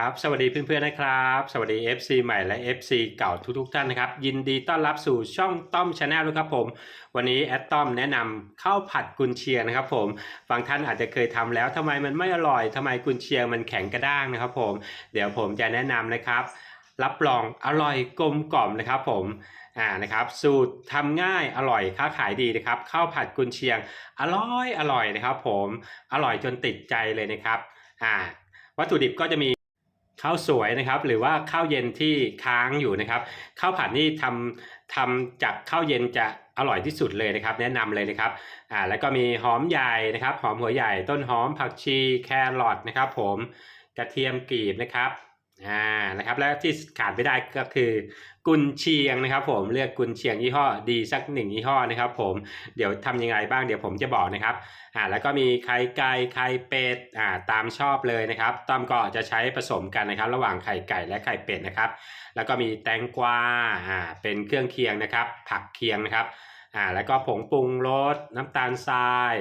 ครับสวัสดีเพื่อนๆนะครับ สวัสดี FC ใหม่และ FC เก่าทุกๆท่านนะครับ ยินดีต้อนรับสู่ช่องต้อมชาแนลด้วยครับผม วันนี้แอดต้อมแนะนำข้าวผัดกุนเชียงนะครับผมบางท่านอาจจะเคยทำแล้วทำไมมันไม่อร่อยทำไมกุนเชียงมันแข็งกระด้างนะครับผม เดี๋ยวผมจะแนะนำนะครับ รับรองอร่อยกลมกล่อมนะครับผมอ่านะครับสูตรทำง่ายอร่อยค้าขายดีนะครับข้าวผัดกุนเชียงอร่อยอร่อยนะครับ ผมอร่อยจนติดใจเลยนะครับอ่าวัตถุดิบก็จะมี ข้าวสวยนะครับ หรือว่าข้าวเย็นที่ค้างอยู่นะครับข้าวผัดนี่ทำทำจากข้าวเย็นจะอร่อยที่สุดเลยนะครับ แนะนำเลยนะครับอ่าแล้วก็มีหอมใหญ่นะครับ หอมหัวใหญ่ต้นหอมผักชีแครอทนะครับ ผมกระเทียมกรีบนะครับอ่านะครับ แล้วที่ขาดไม่ได้ก็คือ กุนเชียงนะครับผมเลือกกุนเชียงยี่ห้อดีสักหนึ่งยี่ห้อนะครับผมเดี๋ยวทำยังไงบ้างเดี๋ยวผมจะบอกนะครับอ่าแล้วก็มีไข่ไก่ไข่เป็ดอ่าตามชอบเลยนะครับต้อมก็จะใช้ผสมกันนะครับ ระหว่างไข่ไก่และไข่เป็ดนะครับ แล้วก็มีแตงกวาอ่าเป็นเครื่องเคียงนะครับ ผักเคียงนะครับอ่าแล้วก็ผงปรุงรสน้ำตาลทราย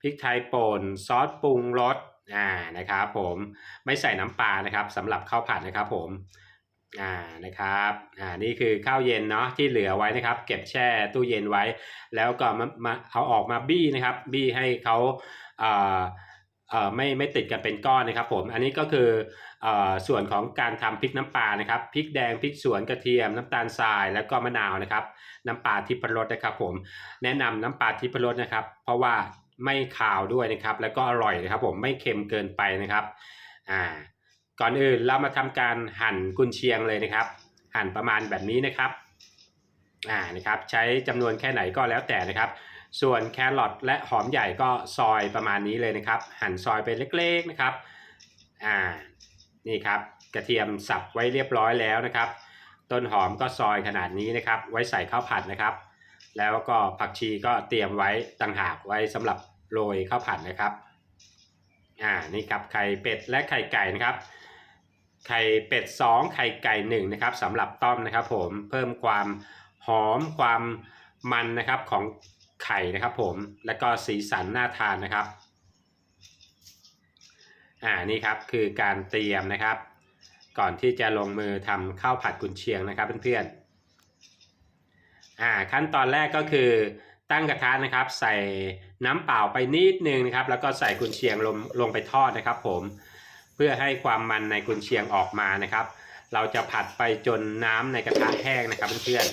พริกไทยป่นซอสปรุงรสอ่านะครับผมไม่ใส่น้ำปลานะครับสำหรับข้าวผัดนะครับผม อ่านะครับอ่านี่คือข้าวเย็นเนาะที่เหลือไว้นะครับ เก็บแช่ตู้เย็นไว้ แล้วก็มามาเอาออกมาบี้นะครับ บี้ให้เขาเอ่อเอ่อไม่ไม่ติดกันเป็นก้อนนะครับผมอันนี้ก็คือเอ่อส่วนของการทำพริกน้ำปลานะครับพริกแดงพริกสวนกระเทียมน้ำตาลทรายแล้วก็มะนาวนะครับ น้ำปลาทิพรสนะครับผมแนะนำน้ำปลาทิพรสนะครับ เพราะว่าไม่คาวด้วยนะครับ แล้วก็อร่อยนะครับ ผมไม่เค็มเกินไปนะครับอ่า ก่อนอื่นเรามาทำการหั่นกุนเชียงเลยนะครับ หั่นประมาณแบบนี้นะครับอ่านะครับใช้จำนวนแค่ไหนก็แล้วแต่นะครับ ส่วนแครอทและหอมใหญ่ก็ซอยประมาณนี้เลยนะครับ หั่นซอยไปเล็กๆนะครับอ่านี่ครับกระเทียมสับไว้เรียบร้อยแล้วนะครับ ต้นหอมก็ซอยขนาดนี้นะครับ ไว้ใส่ข้าวผัดนะครับ แล้วก็ผักชีก็เตรียมไว้ต่างหากไว้สำหรับโรยข้าวผัดนะครับอ่านี่ครับไข่เป็ดและไข่ไก่นะครับ ไข่เป็ด 2 ไข่ไก่1นะครับสำหรับต้อมนะครับผมเพิ่มความหอมความมันนะครับของไข่นะครับผมแล้วก็สีสันน่าทานนะครับอ่านี่ครับคือการเตรียมนะครับ ก่อนที่จะลงมือทำข้าวผัดกุนเชียงนะครับเพื่อนๆอ่าขั้นตอนแรกก็คือตั้งกระทะนะครับ ใส่น้ำเปล่าไปนิดนึงนะครับ แล้วก็ใส่กุนเชียงลงลงไปทอดนะครับผม เพื่อให้ความมันในกุนเชียงออกมานะครับ เราจะผัดไปจนน้ำในกระทะแห้งนะครับเพื่อน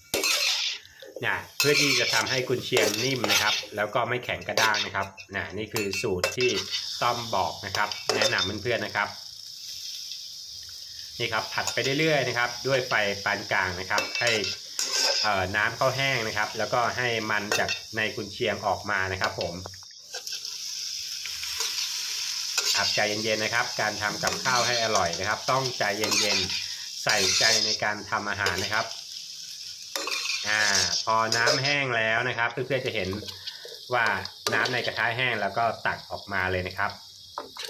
ๆนะเพื่อที่จะทำให้กุนเชียงนิ่มนะครับ แล้วก็ไม่แข็งกระด้างนะครับนะนี่คือสูตรที่ต้อมบอกนะครับ แนะนำเพื่อนๆนะครับนี่ครับผัดไปเรื่อยๆนะครับ ด้วยไฟปานกลางนะครับ ให้น้ำเข้าแห้งนะครับ แล้วก็ให้มันจากในกุนเชียงออกมานะครับผม ครับใจเย็นๆนะครับ การทำกับข้าวให้อร่อยนะครับ ต้องใจเย็นๆใส่ใจในการทำอาหารนะครับอ่าพอน้ำแห้งแล้วนะครับเพื่อนๆจะเห็นว่าน้ำในกระทะแห้งแล้วก็ตักออกมาเลยนะครับ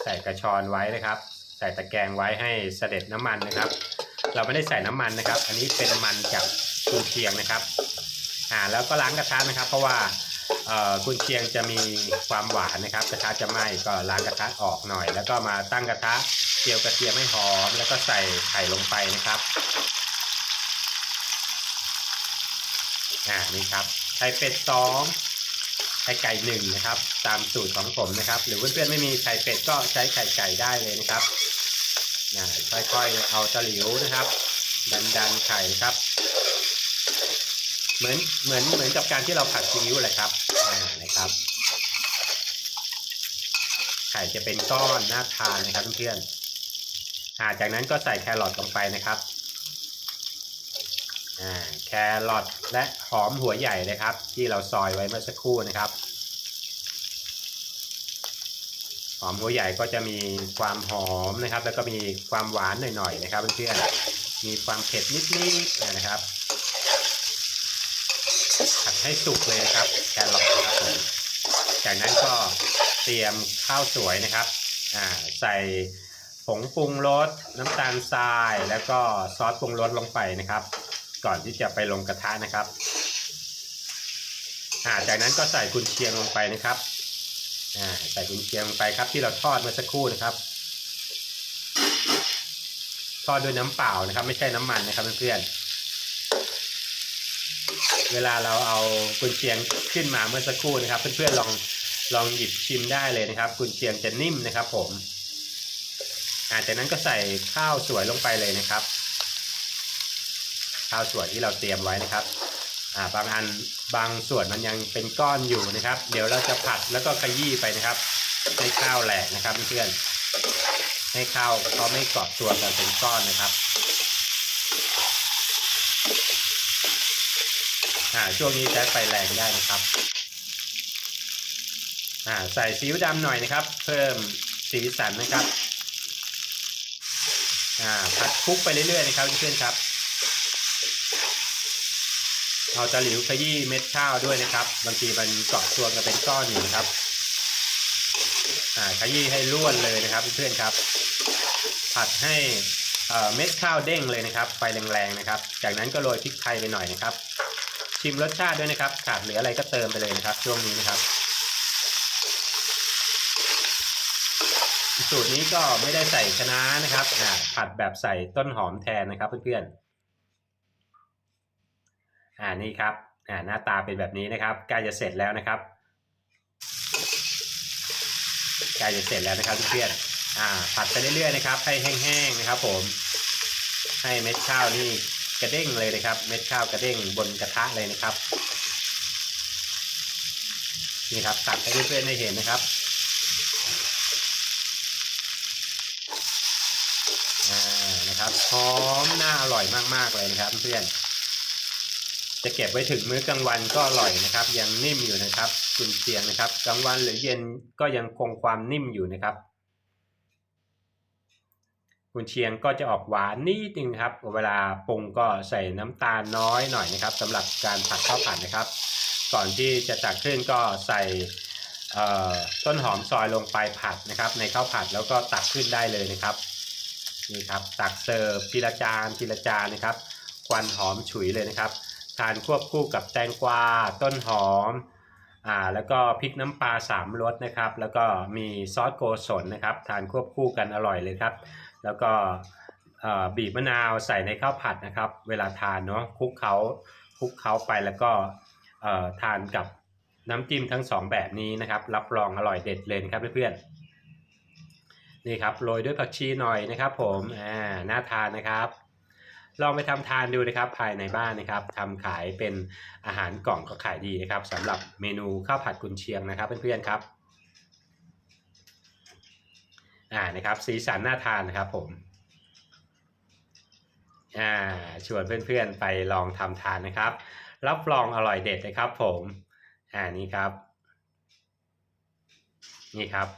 ใส่กระชอนไว้นะครับ ใส่ตะแกรงไว้ให้เสด็จน้ำมันนะครับ เราไม่ได้ใส่น้ำมันนะครับ อันนี้เป็นมันจากกุนเชียงนะครับอ่าแล้วก็ล้างกระทะนะครับ เพราะว่า เอ่อกุนเชียงจะมีความหวานนะครับกระทะจะไหม้ก็ล้างกระทะออกหน่อย แล้วก็มาตั้งกระทะเจียวกระเทียมให้หอม แล้วก็ใส่ไข่ลงไปนะครับอ่านี่ครับไข่เป็ดสองไข่ไก่หนึ่งนะครับ ตามสูตรของผมนะครับ หรือเพื่อนๆไม่มีไข่เป็ดก็ใช้ไข่ไก่ได้เลยนะครับนะค่อยๆเอาตะหลิวนะครับ ดันๆไข่นะครับ เหมือนเหมือนเหมือนกับการที่เราผัดซีอิ๊วแหละครับอ่านะครับ ไข่จะเป็นก้อนน่าทานนะครับเพื่อนๆอ่าจากนั้นก็ใส่แครอทลงไปนะครับอ่าแครอทและหอมหัวใหญ่นะครับ ที่เราซอยไว้เมื่อสักครู่นะครับหอมหัวใหญ่ก็จะมีความหอมนะครับ แล้วก็มีความหวานหน่อยๆนะครับเพื่อนๆมีความเผ็ดนิดๆนะครับ ให้สุกเลยนะครับแครอทนะครับผมจากนั้นก็เตรียมข้าวสวยนะครับอ่าใส่ผงปรุงรสน้ำตาลทราย แล้วก็ซอสปรุงรสลงไปนะครับ ก่อนที่จะไปลงกระทะนะครับอ่าจากนั้นก็ใส่กุนเชียงลงไปนะครับอ่าใส่กุนเชียงลงไปครับ ที่เราทอดเมื่อสักครู่นะครับ ทอดด้วยน้ำเปล่านะครับ ไม่ใช่น้ำมันนะครับเพื่อนๆ เวลาเราเอากุนเชียงขึ้นมาเมื่อสักครู่นะครับ เพื่อนๆลองลองหยิบชิมได้เลยนะครับ กุนเชียงจะนิ่มนะครับ ผมอ่าจากนั้นก็ใส่ข้าวสวยลงไปเลยนะครับ ข้าวสวยที่เราเตรียมไว้นะครับอ่าบางอันบางส่วนมันยังเป็นก้อนอยู่นะครับ เดี๋ยวเราจะผัดแล้วก็ขยี้ไปนะครับให้ข้าวแหลกนะครับเพื่อนๆให้ข้าวเขาไม่เกาะตัวกันเป็นก้อนนะครับ อ่าช่วงนี้ใช้ไฟแรงได้นะครับอ่าใส่ซีอิ๊วดำหน่อยนะครับ เพิ่มสีสันนะครับอ่าผัดคลุกไปเรื่อยๆนะครับเพื่อนๆครับเอาตะหลิวขยี้เม็ดข้าวด้วยนะครับ บางทีมันเกาะตัวกันเป็นก้อนอยู่นะครับอ่าขยี้ให้ร่วนเลยนะครับเพื่อนๆครับ ผัดให้เอ่อเม็ดข้าวเด้งเลยนะครับ ไฟแรงๆนะครับ จากนั้นก็โรยพริกไทยไปหน่อยนะครับ ชิมรสชาติด้วยนะครับ ขาดเหลืออะไรก็เติมไปเลยนะครับ ช่วงนี้นะครับ สูตรนี้ก็ไม่ได้ใส่คะน้านะครับอ่าผัดแบบใส่ต้นหอมแทนนะครับเพื่อนๆอ่านี่ครับอ่าหน้าตาเป็นแบบนี้นะครับใกล้จะเสร็จแล้วนะครับใกล้จะเสร็จแล้วนะครับเพื่อนๆอ่าผัดไปเรื่อยๆนะครับให้แห้งๆนะครับ ผม ให้เม็ดข้าวนี่ กระเด้งเลยนะครับ เม็ดข้าวกระเด้งบนกระทะเลยนะครับ นี่ครับตักให้เพื่อนๆได้เห็นนะครับอ่านะครับหอมน่าอร่อยมากๆเลยนะครับ เพื่อนจะเก็บไว้ถึงมื้อกลางวันก็อร่อยนะครับ ยังนิ่มอยู่นะครับกุนเชียงนะครับกลางวันหรือเย็นก็ยังคงความนิ่มอยู่นะครับ กุนเชียงก็จะออกหวานนิดนึงครับ เวลาปรุงก็ใส่น้ำตาลน้อยหน่อยนะครับสำหรับการผัดข้าวผัดนะครับ ก่อนที่จะตักขึ้นก็ใส่ต้นหอมซอยลงไปผัดนะครับ ในข้าวผัดแล้วก็ตักขึ้นได้เลยนะครับนี่ครับตักเสิร์ฟทีละจานทีละจานนะครับ ควันหอมฉุยเลยนะครับทานควบคู่กับแตงกวาต้นหอมอ่าแล้วก็พริกน้ำปลาสามรสนะครับ แล้วก็มีซอสโกศลนะครับ ทานควบคู่กันอร่อยเลยครับ แล้วก็บีบมะนาวใส่ในข้าวผัดนะครับ เวลาทานเนาะคลุกเขาคลุกเขาไปแล้วก็ทานกับน้ำจิ้มทั้งสองแบบนี้นะครับ รับรองอร่อยเด็ดเลยนครับเพื่อนๆนี่ครับโรยด้วยผักชีหน่อยนะครับผมอ่าน่าทานนะครับ ลองไปทำทานดูนะครับภายในบ้านนะครับทำขายเป็นอาหารกล่องก็ขายดีนะครับสำหรับเมนูข้าวผัดกุนเชียงนะครับเพื่อนๆครับ อ่านะครับ สีสันน่าทานนะครับผมอ่าชวนเพื่อนๆไปลองทำทานนะครับ รับรองอร่อยเด็ดนะครับผมอ่านี่ครับ นี่ครับ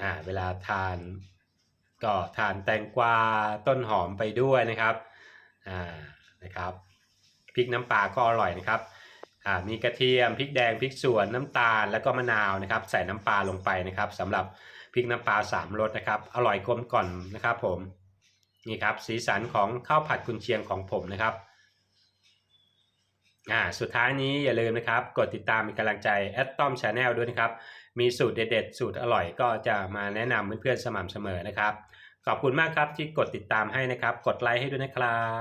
อ่าเวลาทานก็ทานแตงกวาต้นหอมไปด้วยนะครับอ่านะครับพริกน้ำปลาก็อร่อยนะครับ อ่ามีกระเทียมพริกแดงพริกสวนน้ำตาลแล้วก็มะนาวนะครับใส่น้ำปลาลงไปนะครับสำหรับพริกน้ำปลาสามรสนะครับอร่อยกลมกล่อมนะครับผมนี่ครับสีสันของข้าวผัดกุนเชียงของผมนะครับอ่าสุดท้ายนี้อย่าลืมนะครับ กดติดตามเป็นกำลังใจแอดตอมชาแนลด้วยนะครับ มีสูตรเด็ดๆ สูตรอร่อยก็จะมาแนะนำเพื่อนๆสม่ำเสมอนะครับ ขอบคุณมากครับที่กดติดตามให้นะครับ กดไลค์ให้ด้วยนะครับ